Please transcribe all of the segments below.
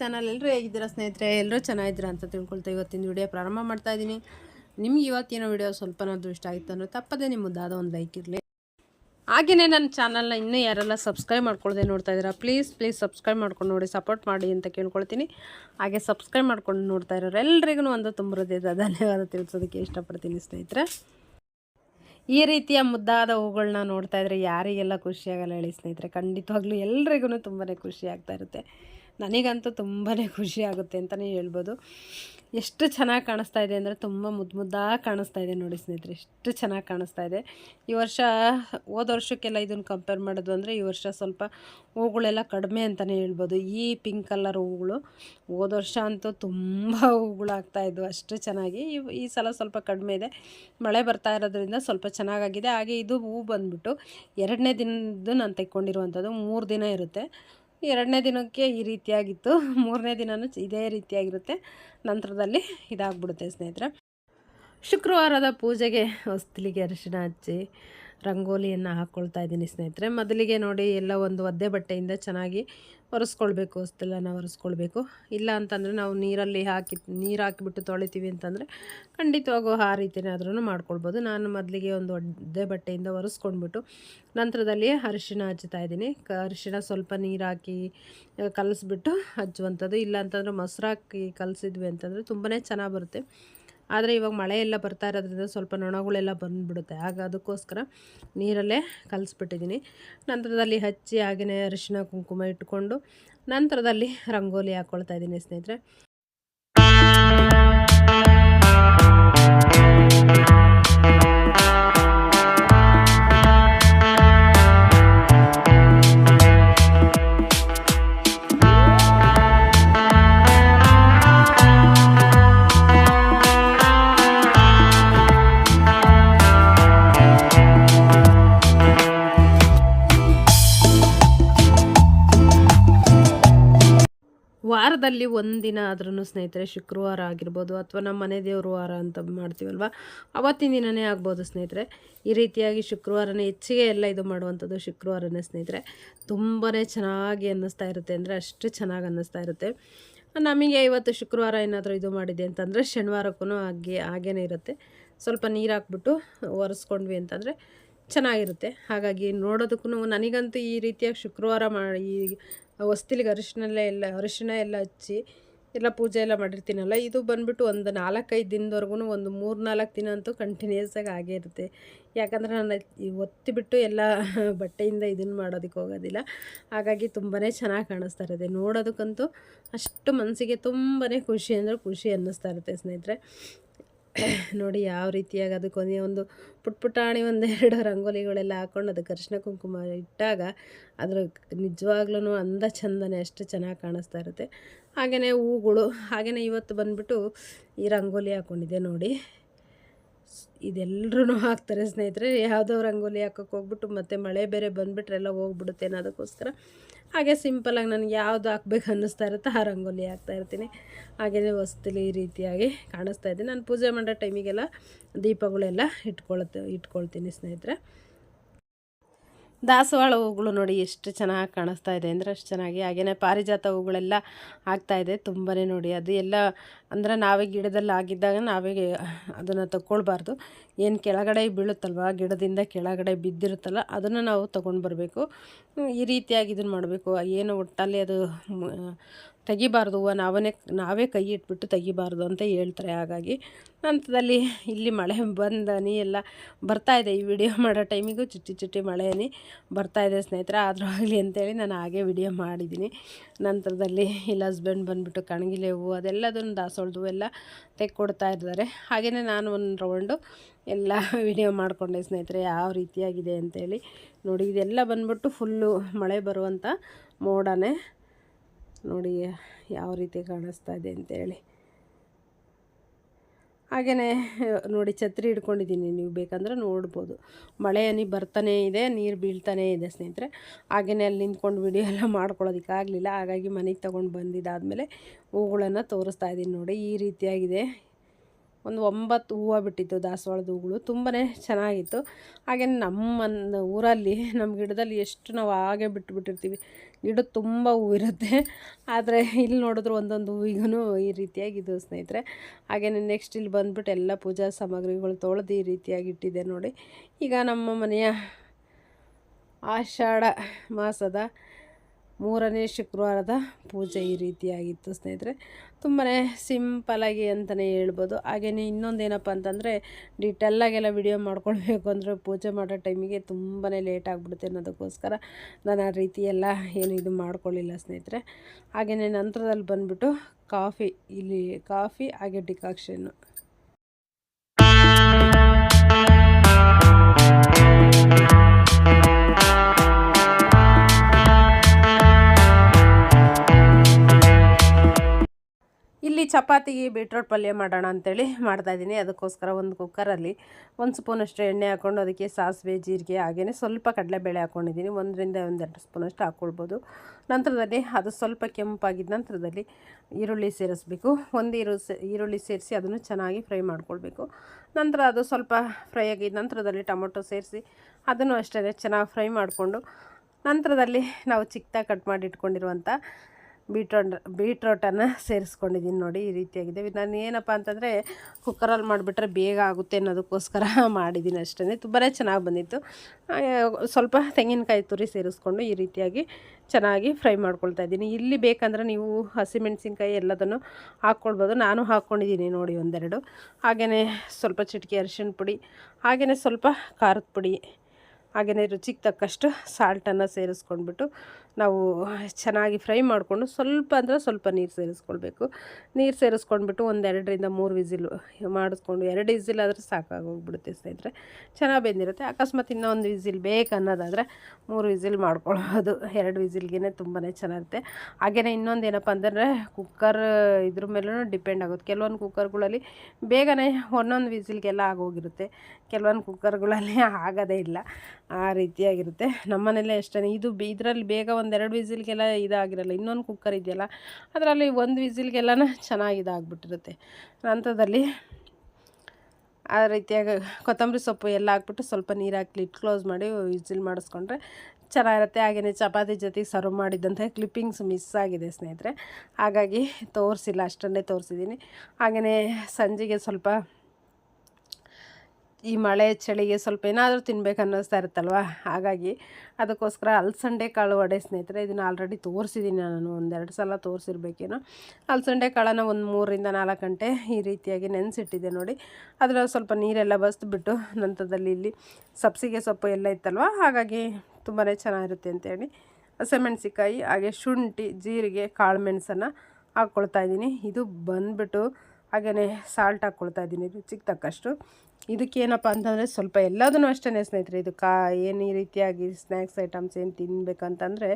Channel ಎಲ್ಲರೂ ಹೇಗಿದ್ದೀರಾ ಸ್ನೇಹಿತರೆ? ಎಲ್ಲರೂ ಚೆನ್ನಾಗಿದ್ದೀರಾ ಅಂತ ತಿಳ್ಕೊಳ್ತಾ ಇವತ್ತಿನ ವಿಡಿಯೋ ಪ್ರಾರಂಭ ಮಾಡ್ತಾ ಇದ್ದೀನಿ. ನಿಮ್ಗೆ ಇವತ್ತಿನ ವಿಡಿಯೋ ಸ್ವಲ್ಪನಾದರೂ ಇಷ್ಟ ಆಯಿತು ಅಂದರೆ ತಪ್ಪದೇ ನಿಮ್ಮ ಮುದ್ದಾದ ಒಂದು ಲೈಕ್ ಇರಲಿ. ಹಾಗೆಯೇ ನನ್ನ ಚಾನಲ್ನ ಇನ್ನೂ ಯಾರೆಲ್ಲ ಸಬ್ಸ್ಕ್ರೈಬ್ ಮಾಡ್ಕೊಳ್ಳದೆ ನೋಡ್ತಾ ಇದ್ದೀರಾ ಪ್ಲೀಸ್ ಪ್ಲೀಸ್ ಸಬ್ಸ್ಕ್ರೈಬ್ ಮಾಡ್ಕೊಂಡು ನೋಡಿ ಸಪೋರ್ಟ್ ಮಾಡಿ ಅಂತ ಕೇಳ್ಕೊಳ್ತೀನಿ. ಹಾಗೆ ಸಬ್ಸ್ಕ್ರೈಬ್ ಮಾಡ್ಕೊಂಡು ನೋಡ್ತಾ ಇರೋರು ಎಲ್ರಿಗೂ ಒಂದು ತುಂಬ ಹೃದಯದ ಧನ್ಯವಾದ ತಿಳಿಸೋದಕ್ಕೆ ಇಷ್ಟಪಡ್ತೀನಿ ಸ್ನೇಹಿತರೆ. ಈ ರೀತಿಯ ಮುದ್ದಾದ ಹೂಗಳನ್ನ ನೋಡ್ತಾ ಇದ್ರೆ ಯಾರಿಗೆಲ್ಲ ಖುಷಿಯಾಗಲ್ಲ ಹೇಳಿ ಸ್ನೇಹಿತರೆ. ಖಂಡಿತವಾಗ್ಲೂ ಎಲ್ರಿಗೂ ತುಂಬಾ ಖುಷಿ ಆಗ್ತಾ ಇರುತ್ತೆ. ನನಗಂತೂ ತುಂಬಾ ಖುಷಿ ಆಗುತ್ತೆ ಅಂತಲೇ ಹೇಳ್ಬೋದು. ಎಷ್ಟು ಚೆನ್ನಾಗಿ ಕಾಣಿಸ್ತಾ ಇದೆ ಅಂದರೆ ತುಂಬ ಮುದ್ದು ಮುದ್ದಾಗಿ ಕಾಣಿಸ್ತಾ ಇದೆ ನೋಡಿ ಸ್ನೇಹಿತರೆ, ಎಷ್ಟು ಚೆನ್ನಾಗಿ ಕಾಣಿಸ್ತಾ ಇದೆ. ಈ ವರ್ಷ, ಹೋದ ವರ್ಷಕ್ಕೆಲ್ಲ ಇದನ್ನು ಕಂಪೇರ್ ಮಾಡೋದು ಅಂದರೆ ಈ ವರ್ಷ ಸ್ವಲ್ಪ ಹೂಗಳೆಲ್ಲ ಕಡಿಮೆ ಅಂತಲೇ ಹೇಳ್ಬೋದು. ಈ ಪಿಂಕ್ ಕಲರ್ ಹೂಗಳು ಹೋದ ವರ್ಷ ಅಂತೂ ತುಂಬ ಹೂಗಳಾಗ್ತಾಯಿದ್ವು ಅಷ್ಟು ಚೆನ್ನಾಗಿ. ಈ ಸಲ ಸ್ವಲ್ಪ ಕಡಿಮೆ ಇದೆ. ಮಳೆ ಬರ್ತಾ ಇರೋದ್ರಿಂದ ಸ್ವಲ್ಪ ಚೆನ್ನಾಗಾಗಿದೆ. ಹಾಗೆ ಇದು ಹೂ ಬಂದುಬಿಟ್ಟು ಎರಡನೇ ದಿನದ್ದು ನಾನು ತೆಕ್ಕೊಂಡಿರುವಂಥದ್ದು ಮೂರು ದಿನ ಇರುತ್ತೆ. ಎರಡನೇ ದಿನಕ್ಕೆ ಈ ರೀತಿಯಾಗಿತ್ತು. ಮೂರನೇ ದಿನವೂ ಇದೇ ರೀತಿಯಾಗಿರುತ್ತೆ. ನಂತರದಲ್ಲಿ ಇದಾಗ್ಬಿಡುತ್ತೆ ಸ್ನೇಹಿತರೆ. ಶುಕ್ರವಾರದ ಪೂಜೆಗೆ ಹೊಸ್ತಿಲಿಗೆ ಅರಿಶಿಣ ಹಚ್ಚಿ ರಂಗೋಲಿಯನ್ನು ಹಾಕ್ಕೊಳ್ತಾ ಇದ್ದೀನಿ ಸ್ನೇಹಿತರೆ. ಮೊದಲಿಗೆ ನೋಡಿ ಎಲ್ಲ ಒಂದು ಒದ್ದೆ ಬಟ್ಟೆಯಿಂದ ಚೆನ್ನಾಗಿ ಒರೆಸ್ಕೊಳ್ಬೇಕು ಹೊಸ್ತಿಲನ್ನು ಒರೆಸ್ಕೊಳ್ಬೇಕು. ಇಲ್ಲ ಅಂತಂದರೆ ನಾವು ನೀರಲ್ಲಿ ಹಾಕಿ, ನೀರು ಹಾಕಿಬಿಟ್ಟು ತೊಳಿತೀವಿ ಅಂತಂದರೆ ಖಂಡಿತವಾಗೂ ಆ ರೀತಿಯಾದ್ರೂ ಮಾಡ್ಕೊಳ್ಬೋದು. ನಾನು ಮೊದಲಿಗೆ ಒಂದು ಒದ್ದೆ ಬಟ್ಟೆಯಿಂದ ಒರೆಸ್ಕೊಂಡ್ಬಿಟ್ಟು ನಂತರದಲ್ಲಿ ಅರಿಶಿಣ ಹಚ್ಚುತ್ತಾ ಇದ್ದೀನಿ. ಕ ಸ್ವಲ್ಪ ನೀರು ಹಾಕಿ ಕಲಸಿಬಿಟ್ಟು ಹಚ್ಚುವಂಥದ್ದು. ಇಲ್ಲ ಅಂತಂದರೆ ಮೊಸರು ಹಾಕಿ ಕಲಸಿದ್ವಿ ಅಂತಂದರೆ ತುಂಬಾ ಚೆನ್ನಾಗಿ ಬರುತ್ತೆ. ಆದರೆ ಇವಾಗ ಮಳೆ ಎಲ್ಲ ಬರ್ತಾ ಇರೋದ್ರಿಂದ ಸ್ವಲ್ಪ ನೊಣಗಳೆಲ್ಲ ಬಂದುಬಿಡುತ್ತೆ. ಆಗ ಅದಕ್ಕೋಸ್ಕರ ನೀರಲ್ಲೇ ಕಲಿಸ್ಬಿಟ್ಟಿದ್ದೀನಿ. ನಂತರದಲ್ಲಿ ಹಚ್ಚಿ ಹಾಗೆಯೇ ಅರಿಶಿನ ಕುಂಕುಮ ಇಟ್ಕೊಂಡು ನಂತರದಲ್ಲಿ ರಂಗೋಲಿ ಹಾಕ್ಕೊಳ್ತಾ ಇದ್ದೀನಿ ಸ್ನೇಹಿತರೆ. ವಾರದಲ್ಲಿ ಒಂದಿನ ಆದ್ರೂ ಸ್ನೇಹಿತರೆ ಶುಕ್ರವಾರ ಆಗಿರ್ಬೋದು ಅಥವಾ ನಮ್ಮ ಮನೆ ದೇವರು ವಾರ ಅಂತ ಮಾಡ್ತೀವಲ್ವ? ಅವತ್ತಿನ ದಿನನೇ ಆಗ್ಬೋದು ಸ್ನೇಹಿತರೆ. ಈ ರೀತಿಯಾಗಿ ಶುಕ್ರವಾರನೇ ಹೆಚ್ಚಿಗೆ ಎಲ್ಲ ಇದು ಮಾಡುವಂಥದ್ದು ಶುಕ್ರವಾರನೇ ಸ್ನೇಹಿತರೆ. ತುಂಬಾ ಚೆನ್ನಾಗಿ ಅನ್ನಿಸ್ತಾ ಇರುತ್ತೆ ಅಂದರೆ ಅಷ್ಟು ಚೆನ್ನಾಗಿ ಅನ್ನಿಸ್ತಾ ಇರುತ್ತೆ. ನಮಗೆ ಇವತ್ತು ಶುಕ್ರವಾರ ಏನಾದರೂ ಇದು ಮಾಡಿದೆ ಅಂತಂದರೆ ಶನಿವಾರಕ್ಕೂ ಹಾಗೆ ಹಾಗೇ ಇರುತ್ತೆ. ಸ್ವಲ್ಪ ನೀರು ಹಾಕ್ಬಿಟ್ಟು ಒರೆಸ್ಕೊಂಡ್ವಿ ಅಂತಂದರೆ ಚೆನ್ನಾಗಿರುತ್ತೆ. ಹಾಗಾಗಿ ನೋಡೋದಕ್ಕೂ ನನಗಂತೂ ಈ ರೀತಿಯಾಗಿ ಶುಕ್ರವಾರ ಮಾಡಿ ಹೊಸ್ತಿಲಿಗೆ ಅರಿಶಿನಲ್ಲೇ ಎಲ್ಲ, ಅರಿಶಿನ ಎಲ್ಲ ಹಚ್ಚಿ ಎಲ್ಲ ಪೂಜೆ ಎಲ್ಲ ಮಾಡಿರ್ತೀನಲ್ಲ, ಇದು ಬಂದುಬಿಟ್ಟು ಒಂದು ನಾಲ್ಕೈದು ದಿನದವರೆಗೂ ಒಂದು ಮೂರು ನಾಲ್ಕು ದಿನ ಅಂತೂ ಕಂಟಿನ್ಯೂಸಾಗಿ ಆಗೇ ಇರುತ್ತೆ. ಯಾಕಂದರೆ ನಾನು ಈ ಒತ್ತಿಬಿಟ್ಟು ಎಲ್ಲ ಬಟ್ಟೆಯಿಂದ ಇದನ್ನು ಮಾಡೋದಕ್ಕೆ ಹೋಗೋದಿಲ್ಲ. ಹಾಗಾಗಿ ತುಂಬಾ ಚೆನ್ನಾಗಿ ಕಾಣಿಸ್ತಾ ಇರುತ್ತೆ. ನೋಡೋದಕ್ಕಂತೂ ಅಷ್ಟು ಮನಸ್ಸಿಗೆ ತುಂಬಾ ಖುಷಿ ಅಂದರೆ ಖುಷಿ ಅನ್ನಿಸ್ತಾ ಇರುತ್ತೆ ಸ್ನೇಹಿತರೆ. ನೋಡಿ ಯಾವ ರೀತಿಯಾಗಿ ಅದಕ್ಕೊಂದೇ ಒಂದು ಪುಟ್ ಪುಟಾಣಿ ಒಂದೆರಡು ರಂಗೋಲಿಗಳೆಲ್ಲ ಹಾಕ್ಕೊಂಡು ಅದಕ್ಕೆ ಅರಿಶಿನ ಕುಂಕುಮ ಇಟ್ಟಾಗ ಅದರ ನಿಜವಾಗ್ಲೂ ಅಂದ ಚಂದನೆ ಅಷ್ಟು ಚೆನ್ನಾಗಿ ಕಾಣಿಸ್ತಾ ಇರುತ್ತೆ. ಹಾಗೆಯೇ ಹೂಗಳು, ಹಾಗೆಯೇ ಇವತ್ತು ಬಂದುಬಿಟ್ಟು ಈ ರಂಗೋಲಿ ಹಾಕ್ಕೊಂಡಿದ್ದೆ ನೋಡಿ. ಇದೆಲ್ಲರೂ ಹಾಕ್ತಾರೆ ಸ್ನೇಹಿತರೆ. ಯಾವುದೋ ರಂಗೋಲಿ ಹಾಕೋಕೆ ಹೋಗ್ಬಿಟ್ಟು ಮತ್ತೆ ಮಳೆ ಬೇರೆ ಬಂದುಬಿಟ್ರೆ ಎಲ್ಲ ಹೋಗ್ಬಿಡುತ್ತೆ ಅನ್ನೋದಕ್ಕೋಸ್ಕರ. ಹಾಗೆ ಸಿಂಪಲಾಗಿ ನನಗೆ ಯಾವುದು ಹಾಕ್ಬೇಕು ಅನ್ನಿಸ್ತಾ ಇರುತ್ತೋ ಆ ರಂಗೋಲಿ ಹಾಕ್ತಾ ಇರ್ತೀನಿ. ಹಾಗೆಯೇ ವಸ್ತುಲಿ ಈ ರೀತಿಯಾಗಿ ಕಾಣಿಸ್ತಾ ಇದ್ದೀನಿ ನಾನು ಪೂಜೆ ಮಾಡೋ ಟೈಮಿಗೆಲ್ಲ ದೀಪಗಳೆಲ್ಲ ಇಟ್ಕೊಳ್ತೆ ಇಟ್ಕೊಳ್ತೀನಿ ಸ್ನೇಹಿತರೆ. ದಾಸವಾಳ ಹೂಗಳು ನೋಡಿ ಎಷ್ಟು ಚೆನ್ನಾಗಿ ಕಾಣಿಸ್ತಾ ಇದೆ ಅಂದರೆ ಅಷ್ಟು ಚೆನ್ನಾಗಿ ಹಾಗೆಯೇ ಪಾರಿಜಾತ ಹೂಗಳೆಲ್ಲ ಆಗ್ತಾಯಿದೆ ತುಂಬಾ ನೋಡಿ. ಅದು ಎಲ್ಲ ಅಂದರೆ ನಾವೇ ಗಿಡದಲ್ಲಿ ಆಗಿದ್ದಾಗ ನಾವೇ ಅದನ್ನು ತಗೊಳ್ಬಾರ್ದು ಏನು ಕೆಳಗಡೆ ಬೀಳುತ್ತಲ್ವ, ಗಿಡದಿಂದ ಕೆಳಗಡೆ ಬಿದ್ದಿರುತ್ತಲ್ಲ, ಅದನ್ನು ನಾವು ತೊಗೊಂಡು ಬರಬೇಕು. ಈ ರೀತಿಯಾಗಿ ಇದನ್ನು ಮಾಡಬೇಕು. ಏನು ಒಟ್ಟಲ್ಲಿ ಅದು ತೆಗಿಬಾರ್ದು, ಹೂವು ನಾವೇ ನಾವೇ ಕೈ ಇಟ್ಬಿಟ್ಟು ತೆಗಿಬಾರ್ದು ಅಂತ ಹೇಳ್ತಾರೆ. ಹಾಗಾಗಿ ನಂತರದಲ್ಲಿ ಇಲ್ಲಿ ಮಳೆ ಬಂದನಿ ಎಲ್ಲ ಬರ್ತಾಯಿದೆ ಈ ವಿಡಿಯೋ ಮಾಡೋ ಟೈಮಿಗೂ ಚುಟ್ಟಿ ಚುಟ್ಟಿ ಮಳೆನಿ ಬರ್ತಾಯಿದೆ ಸ್ನೇಹಿತರೆ. ಆದರೂ ಆಗಲಿ ಅಂತೇಳಿ ನಾನು ಹಾಗೆ ವಿಡಿಯೋ ಮಾಡಿದ್ದೀನಿ. ನಂತರದಲ್ಲಿ ಇಲ್ಲಿ, ಹಸ್ಬೆಂಡ್ ಬಂದುಬಿಟ್ಟು ಕಣಗಿಲೆ ಹೂವು ಅದೆಲ್ಲದನ್ನು ದಾಸೋಳ್ದು ಎಲ್ಲ ತೆಕ್ಕೊಡ್ತಾ ಇದ್ದಾರೆ. ಹಾಗೆಯೇ ನಾನು ಒಂದು ರೌಂಡು ಎಲ್ಲ ವಿಡಿಯೋ ಮಾಡಿಕೊಂಡೆ ಸ್ನೇಹಿತರೆ, ಯಾವ ರೀತಿಯಾಗಿದೆ ಅಂತೇಳಿ. ನೋಡಿ, ಇದೆಲ್ಲ ಬಂದ್ಬಿಟ್ಟು ಫುಲ್ಲು ಮಳೆ ಬರುವಂಥ ಮೋಡನೇ ನೋಡಿ ಯಾವ ರೀತಿ ಕಾಣಿಸ್ತಾ ಇದೆ ಅಂತೇಳಿ. ಹಾಗೆಯೇ ನೋಡಿ ಛತ್ರಿ ಹಿಡ್ಕೊಂಡಿದ್ದೀನಿ, ನೀವು ಬೇಕಂದ್ರೆ ನೋಡ್ಬೋದು. ಮಳೆ ಹನಿ ಬರ್ತಾನೇ ಇದೆ, ನೀರು ಬೀಳ್ತಾನೇ ಇದೆ ಸ್ನೇಹಿತರೆ. ಹಾಗೆಯೇ ಅಲ್ಲಿ ನಿಂತ್ಕೊಂಡು ವಿಡಿಯೋ ಎಲ್ಲ ಮಾಡ್ಕೊಳ್ಳೋದಕ್ಕಾಗಲಿಲ್ಲ ಹಾಗಾಗಿ ಮನೆಗೆ ತೊಗೊಂಡು ಬಂದಿದ್ದಾದಮೇಲೆ ಹೂಗಳನ್ನು ತೋರಿಸ್ತಾ ಇದ್ದೀನಿ ನೋಡಿ, ಈ ರೀತಿಯಾಗಿದೆ. ಒಂದು ಒಂಬತ್ತು ಹೂವು ಬಿಟ್ಟಿತ್ತು ದಾಸವಾಳದ ಹೂಗಳು. ತುಂಬಾ ಚೆನ್ನಾಗಿತ್ತು. ಹಾಗೆ ನಮ್ಮ ಊರಲ್ಲಿ, ನಮ್ಮ ಗಿಡದಲ್ಲಿ ಎಷ್ಟು ನಾವು ಹಾಗೆ ಬಿಟ್ಟುಬಿಟ್ಟಿರ್ತೀವಿ ಗಿಡ ತುಂಬ ಹೂವಿರುತ್ತೆ ಆದರೆ ಇಲ್ಲಿ ನೋಡಿದ್ರು ಒಂದೊಂದು ಹೂವಿಗೂ ಈ ರೀತಿಯಾಗಿ ಇದು ಸ್ನೇಹಿತರೆ. ಹಾಗೆಯೇ ನೆಕ್ಸ್ಟ್ ಇಲ್ಲಿ ಬಂದುಬಿಟ್ಟು ಎಲ್ಲ ಪೂಜಾ ಸಾಮಗ್ರಿಗಳು ತೊಳೆದು ಈ ರೀತಿಯಾಗಿ ಇಟ್ಟಿದೆ ನೋಡಿ. ಈಗ ನಮ್ಮ ಮನೆಯ ಆಷಾಢ ಮಾಸದ ಮೂರನೇ ಶುಕ್ರವಾರದ ಪೂಜೆ ಈ ರೀತಿಯಾಗಿತ್ತು ಸ್ನೇಹಿತರೆ. ತುಂಬಾ ಸಿಂಪಲಾಗಿ ಅಂತಲೇ ಹೇಳ್ಬೋದು. ಹಾಗೆಯೇ ಇನ್ನೊಂದು ಏನಪ್ಪ ಅಂತಂದರೆ ಡಿಟೇಲಾಗೆಲ್ಲ ವಿಡಿಯೋ ಮಾಡ್ಕೊಳ್ಬೇಕು ಅಂದರೆ ಪೂಜೆ ಮಾಡೋ ಟೈಮಿಗೆ ತುಂಬಾ ಲೇಟ್ ಆಗಿಬಿಡುತ್ತೆ ಅನ್ನೋದಕ್ಕೋಸ್ಕರ ನಾನು ಆ ರೀತಿ ಎಲ್ಲ ಏನು ಇದು ಮಾಡ್ಕೊಳ್ಳಿಲ್ಲ ಸ್ನೇಹಿತರೆ. ಹಾಗೆಯೇ ನಂತರದಲ್ಲಿ ಬಂದುಬಿಟ್ಟು ಕಾಫಿ, ಇಲ್ಲಿ ಕಾಫಿ ಹಾಗೆ ಡಿಕಾಕ್ಷನ್ನು. ಚಪಾತಿಗೆ ಬೀಟ್ರೋಟ್ ಪಲ್ಯ ಮಾಡೋಣ ಅಂತೇಳಿ ಮಾಡ್ತಾಯಿದ್ದೀನಿ ಅದಕ್ಕೋಸ್ಕರ ಒಂದು ಕುಕ್ಕರಲ್ಲಿ ಒಂದು ಸ್ಪೂನಷ್ಟು ಎಣ್ಣೆ ಹಾಕ್ಕೊಂಡು ಅದಕ್ಕೆ ಸಾಸಿವೆ, ಜೀರಿಗೆ ಹಾಗೆಯೇ ಸ್ವಲ್ಪ ಕಡಲೆಬೇಳೆ ಹಾಕ್ಕೊಂಡಿದ್ದೀನಿ ಒಂದರಿಂದ ಒಂದೆರಡು ಸ್ಪೂನಷ್ಟು ಹಾಕ್ಕೊಳ್ಬೋದು ನಂತರದಲ್ಲಿ ಅದು ಸ್ವಲ್ಪ ಕೆಂಪಾಗಿದ್ದ ನಂತರದಲ್ಲಿ ಈರುಳ್ಳಿ ಸೇರಿಸ್ಬೇಕು. ಒಂದು ಈರು ಈರುಳ್ಳಿ ಸೇರಿಸಿ ಅದನ್ನು ಚೆನ್ನಾಗಿ ಫ್ರೈ ಮಾಡ್ಕೊಳ್ಬೇಕು. ನಂತರ ಅದು ಸ್ವಲ್ಪ ಫ್ರೈ ಆಗಿದ್ದ ನಂತರದಲ್ಲಿ ಟೊಮೊಟೊ ಸೇರಿಸಿ ಅದನ್ನು ಅಷ್ಟೇ ಚೆನ್ನಾಗಿ ಫ್ರೈ ಮಾಡಿಕೊಂಡು ನಂತರದಲ್ಲಿ ನಾವು ಚಿಕ್ಕದಾಗಿ ಕಟ್ ಮಾಡಿ ಇಟ್ಕೊಂಡಿರುವಂಥ ಬೀಟ್ರೋಟ್ ಬೀಟ್ರೋಟನ್ನು ಸೇರಿಸ್ಕೊಂಡಿದ್ದೀನಿ ನೋಡಿ ಈ ರೀತಿಯಾಗಿದೆ. ನಾನು ಏನಪ್ಪ ಅಂತಂದರೆ ಕುಕ್ಕರಲ್ಲಿ ಮಾಡಿಬಿಟ್ರೆ ಬೇಗ ಆಗುತ್ತೆ ಅನ್ನೋದಕ್ಕೋಸ್ಕರ ಮಾಡಿದ್ದೀನಿ ಅಷ್ಟೇ ತುಂಬಾ ಚೆನ್ನಾಗಿ ಬಂದಿತ್ತು. ಸ್ವಲ್ಪ ತೆಂಗಿನಕಾಯಿ ತುರಿ ಸೇರಿಸ್ಕೊಂಡು ಈ ರೀತಿಯಾಗಿ ಚೆನ್ನಾಗಿ ಫ್ರೈ ಮಾಡ್ಕೊಳ್ತಾ ಇದ್ದೀನಿ. ಇಲ್ಲಿ ಬೇಕಂದ್ರೆ ನೀವು ಹಸಿಮೆಣ್ಸಿನ್ಕಾಯಿ ಎಲ್ಲದನ್ನು ಹಾಕ್ಕೊಳ್ಬೋದು. ನಾನು ಹಾಕ್ಕೊಂಡಿದ್ದೀನಿ ನೋಡಿ ಒಂದೆರಡು. ಹಾಗೆಯೇ ಸ್ವಲ್ಪ ಚಿಟಿಕೆ ಅರಿಶಿನ ಪುಡಿ, ಹಾಗೆಯೇ ಸ್ವಲ್ಪ ಖಾರದ ಪುಡಿ ಹಾಗೆಯೇ ರುಚಿಗೆ ತಕ್ಕಷ್ಟು ಸಾಲ್ಟನ್ನು ಸೇರಿಸ್ಕೊಂಡ್ಬಿಟ್ಟು ನಾವು ಚೆನ್ನಾಗಿ ಫ್ರೈ ಮಾಡಿಕೊಂಡು ಸ್ವಲ್ಪ ಅಂದರೆ ಸ್ವಲ್ಪ ನೀರು ಸೇರಿಸ್ಕೊಳ್ಬೇಕು. ನೀರು ಸೇರಿಸ್ಕೊಂಡ್ಬಿಟ್ಟು ಒಂದು ಎರಡರಿಂದ ಮೂರು ವಿಸಿಲು ಮಾಡಿಸ್ಕೊಂಡು ಎರಡು ವಿಸಿಲ್ ಆದರೆ ಸಾಕಾಗೋಗ್ಬಿಡುತ್ತೆ ಸ್ನೇಹಿತರೆ. ಚೆನ್ನಾಗಿ ಬೆಂದಿರುತ್ತೆ. ಅಕಸ್ಮಾತ್ ಇನ್ನೊಂದು ವಿಸಿಲ್ ಬೇಕು ಅನ್ನೋದಾದರೆ ಮೂರು ವಿಸಿಲ್ ಮಾಡ್ಕೊಳ್ಳೋದು ಎರಡು ವಿಸಿಲ್ಗೆ ತುಂಬಾ ಚೆನ್ನಾಗಿರುತ್ತೆ ಹಾಗೆಯೇ ಇನ್ನೊಂದು ಏನಪ್ಪ ಅಂದರೆ ಕುಕ್ಕರ್ ಇದ್ರ ಮೇಲೂ ಡಿಪೆಂಡ್ ಆಗುತ್ತೆ. ಕೆಲವೊಂದು ಕುಕ್ಕರ್ಗಳಲ್ಲಿ ಬೇಗನೆ ಒಂದೊಂದು ವಿಸಿಲ್ಗೆಲ್ಲ ಆಗೋಗಿರುತ್ತೆ. ಕೆಲವೊಂದು ಕುಕ್ಕರ್ಗಳಲ್ಲಿ ಆಗೋದೇ ಇಲ್ಲ. ಆ ರೀತಿಯಾಗಿರುತ್ತೆ. ನಮ್ಮನೇಲೆ ಅಷ್ಟೇ ಇದು ಇದರಲ್ಲಿ ಬೇಗ ಒಂದೆರಡು ವಿಸಿಲ್ಗೆಲ್ಲ ಇದಾಗಿರಲ್ಲ, ಇನ್ನೊಂದು ಕುಕ್ಕರ್ ಇದೆಯಲ್ಲ, ಅದರಲ್ಲಿ ಒಂದು ವಿಸಿಲ್ಗೆಲ್ಲ ಚೆನ್ನಾಗಿ ಇದಾಗ್ಬಿಟ್ಟಿರುತ್ತೆ. ನಂತರದಲ್ಲಿ ಆ ರೀತಿಯಾಗಿ ಕೊತ್ತಂಬರಿ ಸೊಪ್ಪು ಎಲ್ಲ ಹಾಕ್ಬಿಟ್ಟು ಸ್ವಲ್ಪ ನೀರು ಹಾಕಿ ಕ್ಲೋಸ್ ಮಾಡಿ ವಿಸಿಲ್ ಮಾಡಿಸ್ಕೊಂಡ್ರೆ ಚೆನ್ನಾಗಿರುತ್ತೆ. ಹಾಗೆಯೇ ಚಪಾತಿ ಜೊತೆಗೆ ಸರ್ವ್ ಮಾಡಿದ್ದಂಥ ಕ್ಲಿಪ್ಪಿಂಗ್ಸ್ ಮಿಸ್ ಆಗಿದೆ ಸ್ನೇಹಿತರೆ. ಹಾಗಾಗಿ ತೋರಿಸಿಲ್ಲ, ಅಷ್ಟನ್ನೇ ತೋರಿಸಿದ್ದೀನಿ. ಹಾಗೆಯೇ ಸಂಜೆಗೆ ಸ್ವಲ್ಪ ಈ ಮಳೆ ಚಳಿಗೆ ಸ್ವಲ್ಪ ಏನಾದರೂ ತಿನ್ಬೇಕು ಅನ್ನಿಸ್ತಾ ಇರುತ್ತಲ್ವ? ಹಾಗಾಗಿ ಅದಕ್ಕೋಸ್ಕರ ಅಲಸಂಡೆ ಕಾಳು ವಡೆ ಸ್ನೇಹಿತರೆ, ಇದನ್ನು ಆಲ್ರೆಡಿ ತೋರಿಸಿದ್ದೀನಿ ನಾನು. ಒಂದೆರಡು ಸಲ ತೋರಿಸಿರ್ಬೇಕೇನೋ. ಅಲಸಂಡೆ ಕಾಳನ್ನು ಒಂದು ಮೂರರಿಂದ ನಾಲ್ಕು ಗಂಟೆ ಈ ರೀತಿಯಾಗಿ ನೆನೆಸಿಟ್ಟಿದೆ ನೋಡಿ. ಅದರ ಸ್ವಲ್ಪ ನೀರೆಲ್ಲ ಬಸ್ದುಬಿಟ್ಟು ನಂತರದಲ್ಲಿ ಇಲ್ಲಿ ಸಬ್ಸಿಗೆ ಸೊಪ್ಪು ಎಲ್ಲ ಇತ್ತಲ್ವ? ಹಾಗಾಗಿ ತುಂಬಾ ಚೆನ್ನಾಗಿರುತ್ತೆ ಅಂತೇಳಿ ಹಸಿಮೆಣ್ಸಿಕಾಯಿ ಹಾಗೆ ಶುಂಠಿ, ಜೀರಿಗೆ ಕಾಳು ಮೆಣಸನ್ನು ಹಾಕ್ಕೊಳ್ತಾ ಇದ್ದೀನಿ. ಇದು ಬಂದುಬಿಟ್ಟು ಹಾಗೆಯೇ ಸಾಲ್ಟ್ ಹಾಕ್ಕೊಳ್ತಾ ಇದ್ದೀನಿ, ರುಚಿಗೆ ತಕ್ಕಷ್ಟು. ಇದಕ್ಕೇನಪ್ಪ ಅಂತಂದರೆ ಸ್ವಲ್ಪ ಎಲ್ಲದೂ ಅಷ್ಟೇ ಸ್ನೇಹಿತರೆ, ಇದು ಕಾ, ಏನು ಈ ರೀತಿಯಾಗಿ ಸ್ನ್ಯಾಕ್ಸ್ ಐಟಮ್ಸ್ ಏನು ತಿನ್ಬೇಕಂತಂದರೆ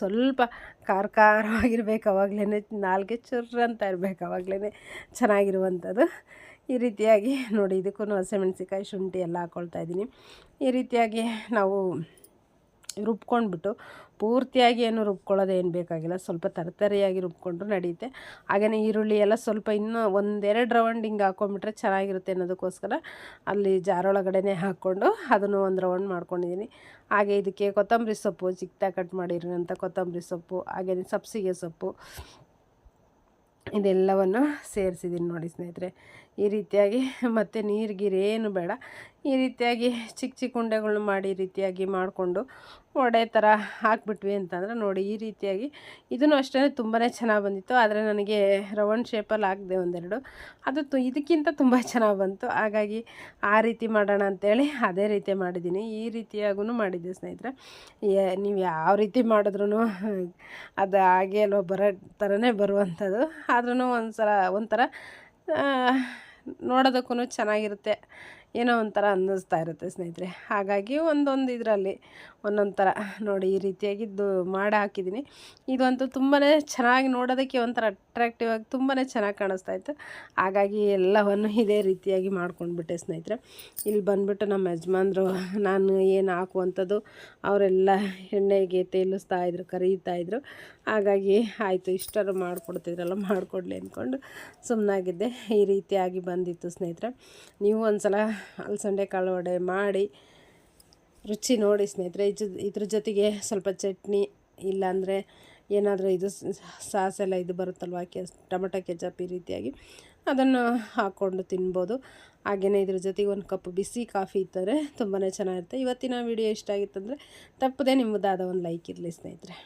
ಸ್ವಲ್ಪ ಖಾರ ಖಾರವಾಗಿರ್ಬೇಕು ಅವಾಗಲೇ ನಾಲ್ಗೆ ಚುರ್ರ ಅಂತ ಇರಬೇಕು ಅವಾಗಲೇ ಚೆನ್ನಾಗಿರುವಂಥದ್ದು. ಈ ರೀತಿಯಾಗಿ ನೋಡಿ ಇದಕ್ಕೂ ಹಸಿಮೆಣ್ಸಿಕಾಯಿ ಶುಂಠಿ ಎಲ್ಲ ಹಾಕ್ಕೊಳ್ತಾ ಇದ್ದೀನಿ. ಈ ರೀತಿಯಾಗಿ ನಾವು ರುಬ್ಕೊಂಡ್ಬಿಟ್ಟು ಪೂರ್ತಿಯಾಗಿ ಏನು ರುಬ್ಕೊಳ್ಳೋದು ಏನು ಬೇಕಾಗಿಲ್ಲ, ಸ್ವಲ್ಪ ತರತರಿಯಾಗಿ ರುಬ್ಕೊಂಡ್ರು ನಡೆಯುತ್ತೆ. ಹಾಗೆಯೇ ಈರುಳ್ಳಿ ಎಲ್ಲ ಸ್ವಲ್ಪ ಇನ್ನೂ ಒಂದೆರಡು ರೌಂಡ್ ಹಿಂಗೆ ಹಾಕ್ಕೊಂಡ್ಬಿಟ್ರೆ ಚೆನ್ನಾಗಿರುತ್ತೆ ಅನ್ನೋದಕ್ಕೋಸ್ಕರ ಅಲ್ಲಿ ಜಾರೊಳಗಡೆನೇ ಹಾಕ್ಕೊಂಡು ಅದನ್ನು ಒಂದು ರೌಂಡ್ ಮಾಡ್ಕೊಂಡಿದ್ದೀನಿ. ಹಾಗೆ ಇದಕ್ಕೆ ಕೊತ್ತಂಬರಿ ಸೊಪ್ಪು ಚಿಕ್ಕದಾಗಿ ಕಟ್ ಮಾಡಿರೋಂಥ ಕೊತ್ತಂಬರಿ ಸೊಪ್ಪು ಹಾಗೆಯೇ ಸಬ್ಸಿಗೆ ಸೊಪ್ಪು, ಇದೆಲ್ಲವನ್ನು ಸೇರಿಸಿದ್ದೀನಿ ನೋಡಿ ಸ್ನೇಹಿತರೆ. ಈ ರೀತಿಯಾಗಿ ಮತ್ತು ನೀರು ಏನು ಬೇಡ. ಈ ರೀತಿಯಾಗಿ ಚಿಕ್ಕ ಚಿಕ್ಕ ಉಂಡೆಗಳನ್ನ ಮಾಡಿ ರೀತಿಯಾಗಿ ಮಾಡಿಕೊಂಡು ವಡೆ ಥರ ಹಾಕ್ಬಿಟ್ವಿ ಅಂತಂದರೆ ನೋಡಿ ಈ ರೀತಿಯಾಗಿ ಇದನ್ನು ಅಷ್ಟೇ ತುಂಬಾ ಚೆನ್ನಾಗಿ ಬಂದಿತ್ತು. ಆದರೆ ನನಗೆ ರೌಂಡ್ ಶೇಪಲ್ಲಿ ಹಾಕಿದೆ ಒಂದೆರಡು. ಅದು ತು ಇದಕ್ಕಿಂತ ತುಂಬ ಚೆನ್ನಾಗಿ ಬಂತು. ಹಾಗಾಗಿ ಆ ರೀತಿ ಮಾಡೋಣ ಅಂತೇಳಿ ಅದೇ ರೀತಿ ಮಾಡಿದ್ದೀನಿ. ಈ ರೀತಿಯಾಗೂ ಮಾಡಿದ್ದೆ ಸ್ನೇಹಿತರೆ. ನೀವು ಯಾವ ರೀತಿ ಮಾಡಿದ್ರೂ ಅದು ಹಾಗೆ ಅಲ್ವ ಬರೋ ಥರನೇ ಬರುವಂಥದ್ದು. ಆದ್ರೂ ಒಂದು ಸಲ ಒಂಥರ ನೋಡೋದಕ್ಕೂ ಚೆನ್ನಾಗಿರುತ್ತೆ. ಏನೋ ಒಂಥರ ಅನ್ನಿಸ್ತಾ ಇರುತ್ತೆ ಸ್ನೇಹಿತರೆ. ಹಾಗಾಗಿ ಒಂದೊಂದು ಇದರಲ್ಲಿ ಒಂದೊಂದು ಥರ ನೋಡಿ ಈ ರೀತಿಯಾಗಿದ್ದು ಮಾಡಿ ಹಾಕಿದ್ದೀನಿ. ಇದಂತೂ ತುಂಬಾ ಚೆನ್ನಾಗಿ ನೋಡೋದಕ್ಕೆ ಒಂಥರ ಅಟ್ರಾಕ್ಟಿವ್ ಆಗಿ ತುಂಬಾ ಚೆನ್ನಾಗಿ ಕಾಣಿಸ್ತಾ ಇತ್ತು. ಹಾಗಾಗಿ ಎಲ್ಲವನ್ನು ಇದೇ ರೀತಿಯಾಗಿ ಮಾಡ್ಕೊಂಡ್ಬಿಟ್ಟೆ ಸ್ನೇಹಿತರೆ. ಇಲ್ಲಿ ಬಂದುಬಿಟ್ಟು ನಮ್ಮ ಯಜಮಾನ್ರು, ನಾನು ಏನು ಹಾಕುವಂಥದ್ದು ಅವರೆಲ್ಲ ಎಣ್ಣೆಗೆ ತೇಲಿಸ್ತಾ ಇದ್ರು, ಕರೀತಾ ಇದ್ರು. ಹಾಗಾಗಿ ಆಯಿತು ಇಷ್ಟರು ಮಾಡಿಕೊಡ್ತಿದ್ರಲ್ಲ, ಮಾಡಿಕೊಡ್ಲಿ ಅಂದ್ಕೊಂಡು ಸುಮ್ಮನಾಗಿದ್ದೆ ಈ ರೀತಿಯಾಗಿ ಬಂದಿತ್ತು ಸ್ನೇಹಿತರೆ. ನೀವು ಒಂದು ಸಲ ಅಲಸಂಡೆ ಕಾಳು ವಡೆ ಮಾಡಿ, ರುಚಿ ನೋಡಿ ಸ್ನೇಹಿತರೆ. ಇದು ಇದ್ರ ಜೊತೆಗೆ ಸ್ವಲ್ಪ ಚಟ್ನಿ, ಇಲ್ಲಾಂದರೆ ಏನಾದರೂ ಇದು ಸಾಸೆಲ್ಲ ಇದು ಬರುತ್ತಲ್ವ, ಕೆ, ಟೊಮೆಟೊ ಕೆಚಪ್ ಈ ರೀತಿಯಾಗಿ ಅದನ್ನು ಹಾಕ್ಕೊಂಡು ತಿನ್ಬೋದು. ಹಾಗೆಯೇ ಇದ್ರ ಜೊತೆಗೆ ಒಂದು ಕಪ್ ಬಿಸಿ ಕಾಫಿ ಇದ್ದರೆ ತುಂಬಾ ಚೆನ್ನಾಗಿರುತ್ತೆ. ಇವತ್ತಿನ ವಿಡಿಯೋ ಇಷ್ಟ ಆಗಿತ್ತಂದರೆ ತಪ್ಪದೇ ನಿಮ್ಮದಾದ ಒಂದು ಲೈಕ್ ಇರಲಿ ಸ್ನೇಹಿತರೆ.